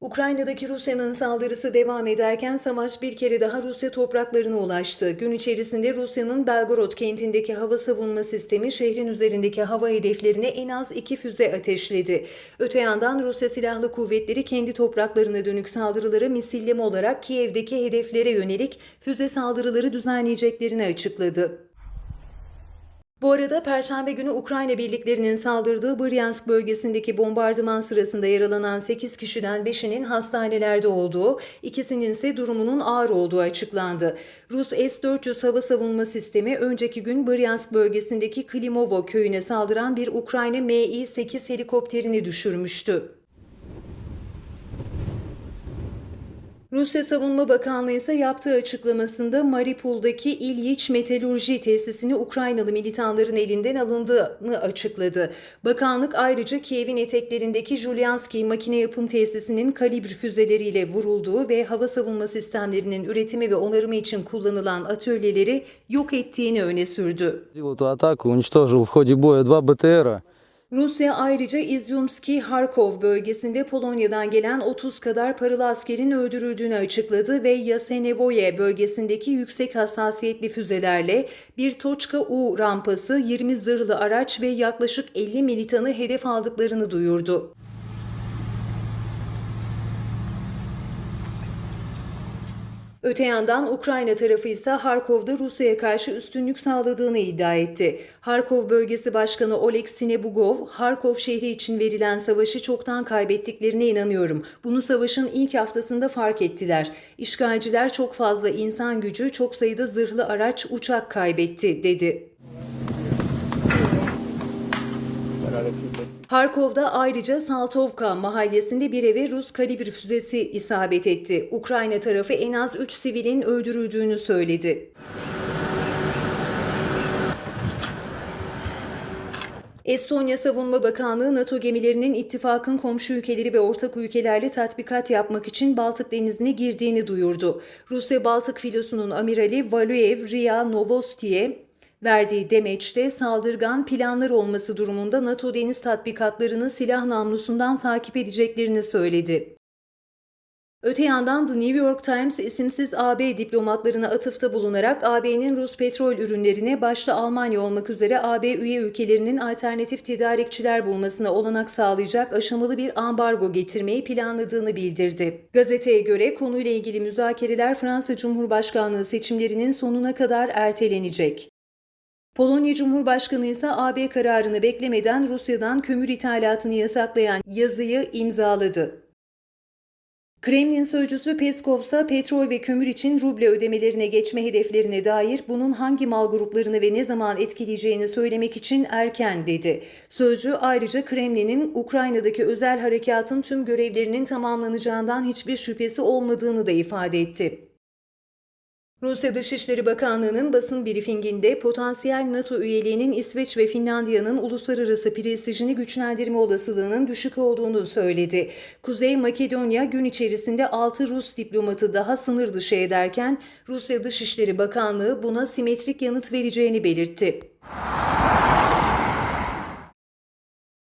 Ukrayna'daki Rusya'nın saldırısı devam ederken savaş bir kere daha Rusya topraklarına ulaştı. Gün içerisinde Rusya'nın Belgorod kentindeki hava savunma sistemi şehrin üzerindeki hava hedeflerine en az iki füze ateşledi. Öte yandan Rusya Silahlı Kuvvetleri kendi topraklarına dönük saldırılara misilleme olarak Kiev'deki hedeflere yönelik füze saldırıları düzenleyeceklerini açıkladı. Bu arada Perşembe günü Ukrayna birliklerinin saldırdığı Bryansk bölgesindeki bombardıman sırasında yaralanan 8 kişiden 5'inin hastanelerde olduğu, ikisinin ise durumunun ağır olduğu açıklandı. Rus S-400 hava savunma sistemi önceki gün Bryansk bölgesindeki Klimovo köyüne saldıran bir Ukrayna Mi-8 helikopterini düşürmüştü. Rusya Savunma Bakanlığı ise yaptığı açıklamasında Mariupol'daki İlyiç Metalurji tesisini Ukraynalı militanların elinden alındığını açıkladı. Bakanlık ayrıca Kiev'in eteklerindeki Julianski makine yapım tesisinin kalibr füzeleriyle vurulduğu ve hava savunma sistemlerinin üretimi ve onarımı için kullanılan atölyeleri yok ettiğini öne sürdü. Rusya ayrıca İzyumski Harkov bölgesinde Polonya'dan gelen 30 kadar paralı askerin öldürüldüğünü açıkladı ve Yasenevoye bölgesindeki yüksek hassasiyetli füzelerle bir Toçka U rampası, 20 zırhlı araç ve yaklaşık 50 militanı hedef aldıklarını duyurdu. Öte yandan Ukrayna tarafı ise Harkov'da Rusya'ya karşı üstünlük sağladığını iddia etti. Harkov bölgesi başkanı Oleg Sinebugov, Harkov şehri için verilen savaşı çoktan kaybettiklerine inanıyorum. Bunu savaşın ilk haftasında fark ettiler. İşgalciler çok fazla insan gücü, çok sayıda zırhlı araç, uçak kaybetti, dedi. Harkov'da ayrıca Saltovka mahallesinde bir eve Rus kalibr füzesi isabet etti. Ukrayna tarafı en az 3 sivilin öldürüldüğünü söyledi. Estonya Savunma Bakanlığı NATO gemilerinin ittifakın komşu ülkeleri ve ortak ülkelerle tatbikat yapmak için Baltık Denizi'ne girdiğini duyurdu. Rusya Baltık filosunun amirali Valuev Ria Novosti'ye verdiği demeçte saldırgan planlar olması durumunda NATO deniz tatbikatlarını silah namlusundan takip edeceklerini söyledi. Öte yandan The New York Times isimsiz AB diplomatlarına atıfta bulunarak AB'nin Rus petrol ürünlerine başta Almanya olmak üzere AB üye ülkelerinin alternatif tedarikçiler bulmasına olanak sağlayacak aşamalı bir ambargo getirmeyi planladığını bildirdi. Gazeteye göre konuyla ilgili müzakereler Fransa Cumhurbaşkanlığı seçimlerinin sonuna kadar ertelenecek. Polonya Cumhurbaşkanı ise AB kararını beklemeden Rusya'dan kömür ithalatını yasaklayan yazıyı imzaladı. Kremlin sözcüsü Peskov ise petrol ve kömür için ruble ödemelerine geçme hedeflerine dair bunun hangi mal gruplarını ve ne zaman etkileyeceğini söylemek için erken dedi. Sözcü ayrıca Kremlin'in Ukrayna'daki özel harekatın tüm görevlerinin tamamlanacağından hiçbir şüphesi olmadığını da ifade etti. Rusya Dışişleri Bakanlığı'nın basın briefinginde potansiyel NATO üyeliğinin İsveç ve Finlandiya'nın uluslararası prestijini güçlendirme olasılığının düşük olduğunu söyledi. Kuzey Makedonya gün içerisinde 6 Rus diplomatı daha sınır dışı ederken Rusya Dışişleri Bakanlığı buna simetrik yanıt vereceğini belirtti.